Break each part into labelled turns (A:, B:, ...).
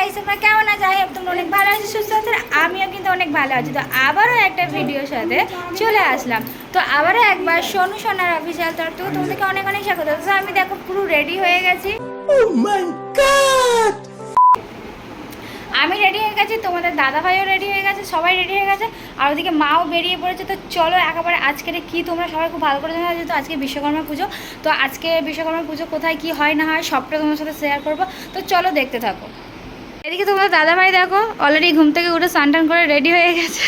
A: Guys তোমরা কেমন আছো? হোক তোমরা অনেক ভালো আছো সুস্থ আছো আমিও কিন্তু অনেক ভালো আছি। তো আবারও একটা ভিডিওর সাথে চলে আসলাম। তো আবারও একবার সোনু সোনার অফিসিয়াল তরফ থেকে তোমাদেরকে অনেক অনেক স্বাগত। তো আমি দেখো পুরো রেডি হয়ে গেছি। আমি রেডি হয়ে গেছি তোমাদের দাদা ভাইও রেডি হয়ে গেছে সবাই রেডি হয়ে গেছে আর ওদিকে মাও বেরিয়ে পড়েছে। তো চলো একেবারে আজকের কি তোমরা সবাই খুব ভালো করে জানো যেহেতু আজকে বিশ্বকর্মা পুজো। তো আজকে বিশ্বকর্মা পুজো কোথায় কি হয় না হয় সবটা তোমার সাথে শেয়ার করব। তো চলো দেখতে থাকো। এদিকে তোমাদের দাদা ভাই দেখো অলরেডি ঘুম থেকে উঠে স্নান টান করে রেডি হয়ে গেছে।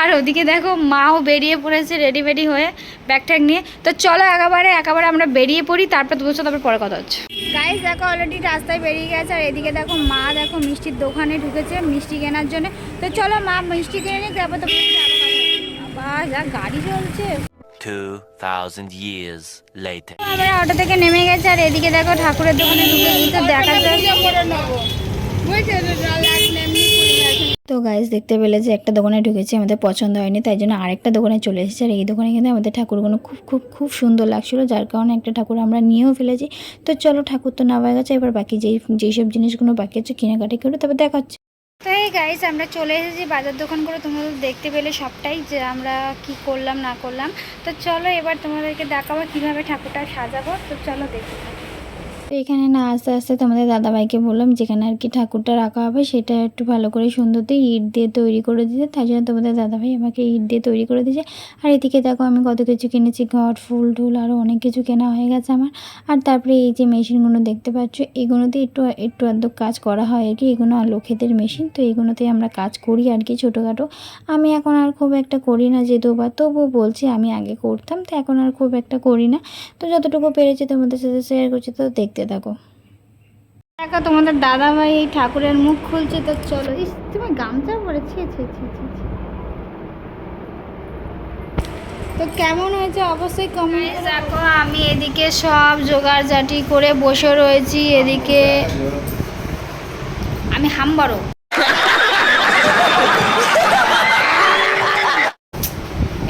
A: আর ওদিকে দেখো মাও বেরিয়ে পড়েছে রেডি বেডি হয়ে ব্যাগ ট্যাগ নিয়ে। তো চলো একেবারে একেবারে আমরা বেরিয়ে পড়ি তারপর তোমার সাথে তারপর পরে কথা হচ্ছে। গাইস দেখো অলরেডি রাস্তায় বেরিয়ে গেছে আর এদিকে দেখো মা দেখো মিষ্টির দোকানে ঢুকেছে মিষ্টি কেনার জন্য। তো চলো মা মিষ্টি কিনে নিই তারপর তো যা গাড়ি চলছে।
B: 2,000 years later.
A: আমরা অটো থেকে নেমে গেছে আর এদিকে দেখো ঠাকুরের দোকানে ঢুকে গিয়ে তো দেখা যায় তো গাইজ দেখতে পেলে যে একটা দোকানে ঢুকেছি, আমাদের পছন্দ হয়নি, তাই জন্য আরেকটা দোকানে চলে এসেছি। আর এই দোকানে কিন্তু আমাদের ঠাকুরগুলো খুব খুব খুব সুন্দর লাগছিল, যার কারণে একটা ঠাকুর আমরা নিয়েও ফেলেছি। তো চলো, ঠাকুর তো নেওয়া গেছে, এবার বাকি যেই যেসব জিনিসগুলো বাকি আছে, কেনাকাটি করে তবে দেখা হচ্ছে তো এই গাইজ আমরা চলে এসেছি বাজার দোকান করে তোমাদের দেখতে পেলে সবটাই যে আমরা কি করলাম, না করলাম। তো চলো, এবার তোমাদেরকে দেখাবো কীভাবে ঠাকুরটা সাজাবো, তো চলো দেখতে। তো এখানে না আস্তে আস্তে তোমাদের দাদাভাইকে বললাম, যেখানে আর কি ঠাকুরটা রাখা হবে সেটা একটু ভালো করে সুন্দর দিয়ে ইট দিয়ে তৈরি করে দিতে। তাই জন্য তোমাদের দাদাভাই আমাকে ইট দিয়ে তৈরি করে দিয়েছে। আর এদিকে দেখো আমি কত কিছু কিনেছি, ঘট, ফুল টুল আরও অনেক কিছু কেনা হয়ে গেছে আমার। আর তারপরে এই যে মেশিনগুলো দেখতে পাচ্ছ, এগুলোতে একটু একটু আধটু কাজ করা হয় আর কি। এগুলো লোকেদের মেশিন, তো এগুলোতে আমরা কাজ করি আর কি ছোটোখাটো। আমি এখন আর খুব একটা করি না যেহেতু বা তবুও বলছি আমি আগে করতাম, তো এখন আর খুব একটা করি না। তো যতটুকু পেরেছি তোমাদের সাথে শেয়ার করছি, তো দেখতে থাকো। দেখো তোমাদের দাদা ভাই এই ঠাকুরের মুখ খুলছে তো চলো। ইস তুমি গামছা পরেছি ছি ছি ছি ছি। তো কেমন হয়েছে? অবশ্যই কমে দেখো আমি এদিকে সব জোগাড় জাটি করে বসে রয়েছি এদিকে আমি হামবারও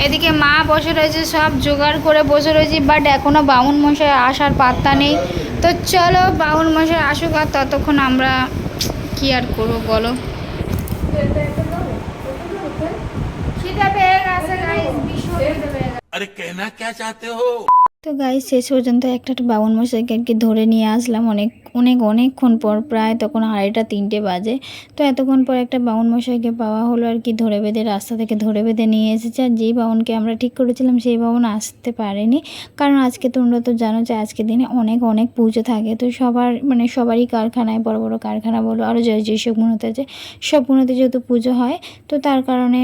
A: এদিকে মা বসে রয়েছে সব জোগাড় করে বসে রয়েছি বাট এখনও বামুন মশাই আসার পাত্তা নেই। তো চলো বামুন মশাই আসুক আর ততক্ষণ আমরা কি আর করব বলো? আরে কেনা কে guys, ভীষণ তো গাই শেষ পর্যন্ত একটা বাবন মশাইকে আর কি ধরে নিয়ে আসলাম। অনেক অনেক, অনেকক্ষণ পর, প্রায় তখন আড়াইটা, তিনটে বাজে। তো এতক্ষণ পর একটা বাউন মশাইকে পাওয়া হলো আর কি ধরে বেঁধে, রাস্তা থেকে ধরে বেঁধে নিয়ে এসেছে। আর যেই বাউনকে আমরা ঠিক করেছিলাম, সেই বাউন আসতে পারেনি। কারণ আজকে তোমরা তো জানো যে আজকে দিনে অনেক অনেক পুজো থাকে। তো সবার মানে সবারই কারখানায়, বড় বড় কারখানা বলো আরও যে যেসব গুণতে আছে। সব গুণতে যেহেতু পুজো হয়, তো তার কারণে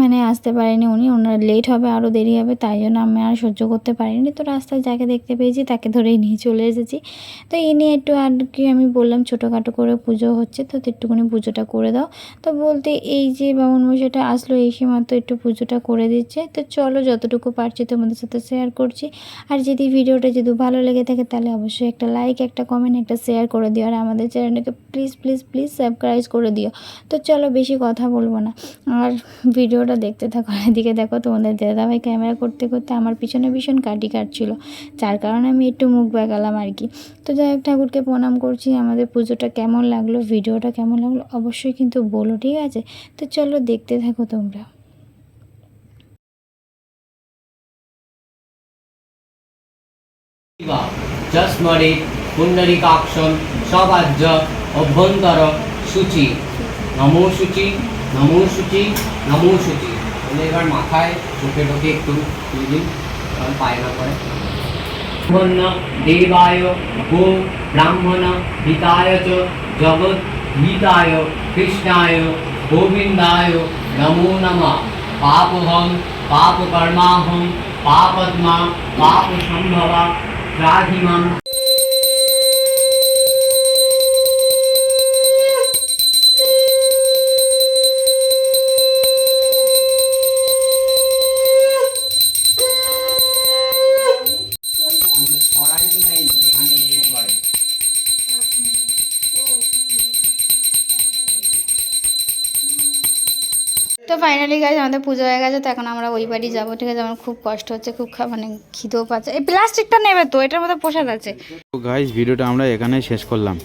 A: মানে আসতে পারেনি উনি। ওনার লেট হবে আরও দেরি হবে, তাই জন্য আমি আর সহ্য করতে পারিনি। তো রাস্তায় যাকে দেখতে পেয়েছি তাকে ধরেই নিয়ে চলে এসেছি। তো এই নিয়ে একটু আর কি আমি বললাম, ছোটোখাটো করে পুজো হচ্ছে, তো একটুখানি পুজোটা করে দাও। তো বলতে এই যে বামুন মশাইটা আসলো, এই সীমান্ত একটু পুজোটা করে দিচ্ছে। তো চলো যতটুকু পারছি তোমাদের সাথে শেয়ার করছি। আর যদি ভিডিওটা যদি ভালো লেগে থাকে, তাহলে অবশ্যই একটা লাইক একটা কমেন্ট একটা শেয়ার করে দিও। আর আমাদের চ্যানেলটাকে প্লিজ প্লিজ প্লিজ সাবস্ক্রাইব করে দিও। তো চলো বেশি কথা বলব না। আর ভিডিওটা দেখতে থাকো। এদিকে দেখো তোমাদের দাদাভাই ক্যামেরা করতে করতে আমার পিছনে ভীষণ কাটি কাটছিল। যার কারণে আমি একটু মুখ বেগালাম আর কি। তো যাই হোক, ঠাকুরকে প্রণাম করছি। আমাদের পুজোটা কেমন লাগল, ভিডিওটা কেমন লাগল অবশ্যই কিন্তু বলো, ঠিক আছে? তো চলো, দেখতে থাকো তোমরা।
C: যস্মরে পুণ্ডরিকাক্ষম, সবাজ্য, অভ্যন্তর, সূচি। নমো সূচি নমো সূচি নমো সূচি। এবার মাথায় চোখে টোকে একটু দিন તરણ પાયના પડે બ્રહ્મણ દેવાય ગો બ્રાહ્મણ હિતાય ચ જગત હિતાય કૃષ્ણાય ગોવિંદાય નમો નમઃ પાપહમ પાપ કર્માહમ પાપત્મા પાપ સંભવા
A: ત્રાહિમમ ফাইনালি গাছ আমাদের পুজো হয়ে গেছে, তো এখন আমরা ওই বাড়ি যাব, ঠিক আছে? আমার খুব কষ্ট হচ্ছে, খুব মানে খিদেও পাচ্ছে। এই প্লাস্টিকটা নেবে তো, এটার মধ্যে প্রসাদ আছে।
D: গাছ ভিডিওটা আমরা এখানে শেষ করলাম।